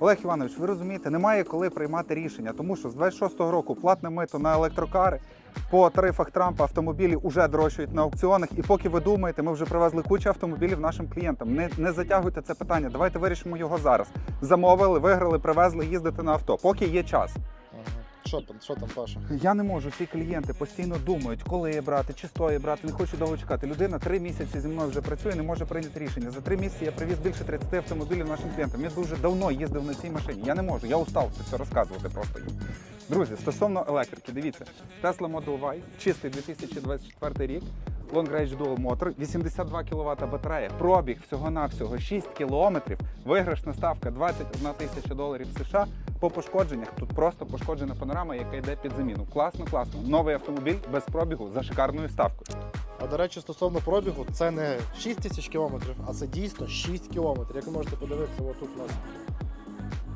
Олег Іванович, ви розумієте, немає коли приймати рішення, тому що з 26-го року платне мито на електрокари по тарифах Трампа автомобілі вже дорожчають на аукціонах. І поки ви думаєте, ми вже привезли кучу автомобілів нашим клієнтам. Не, не затягуйте це питання. Давайте вирішимо його зараз. Замовили, виграли, привезли, їздити на авто. Поки є час. Що там, що там, Паша? Я не можу. Ці клієнти постійно думають, коли її брати, чи стоїть брати. Не хочу довго чекати. Людина три місяці зі мною вже працює, не може прийняти рішення. За три місяці я привіз більше 30 автомобілів нашим клієнтам. Я дуже давно їздив на цій машині. Я не можу. Я устав це все розказувати просто їм. Друзі, стосовно електрики, дивіться, Tesla Model Y, чистий 2024 рік. Long Range Dual Motor, 82 кВт батарея, пробіг всього-навсього 6 кілометрів, виграшна ставка 21 тисяча доларів США. По пошкодженнях тут просто пошкоджена панорама, яка йде під заміну. Класно, класно. Новий автомобіль без пробігу за шикарною ставкою. А до речі, стосовно пробігу, це не 6 тисяч кілометрів, а це дійсно 6 кілометрів. Як ви можете подивитися, отут у нас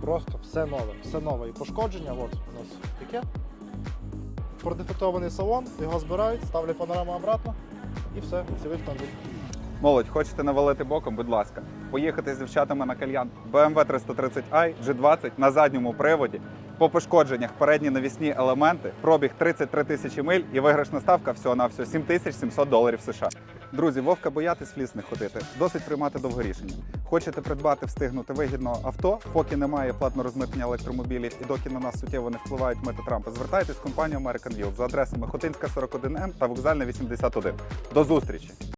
просто все нове, все нове. І пошкодження, от у нас таке. Продефектований салон, його збирають, ставлять панораму обратно і все, цілий автомобіль. Молодь, хочете навалити боком, будь ласка. Поїхати з дівчатами на кальян. BMW 330i G20 на задньому приводі. По пошкодженнях передні навісні елементи, пробіг 33 тисячі миль і виграшна ставка всього на всього 7700 доларів США. Друзі, вовка боятись в ліс не ходити. Досить приймати довго рішення. Хочете придбати, встигнути вигідно авто, поки немає платного розмитнення електромобілів і доки на нас суттєво не впливають мити Трампа, звертайтесь в компанію American Wheel за адресами Хотинська 41М та вокзальна 81. До зустрічі!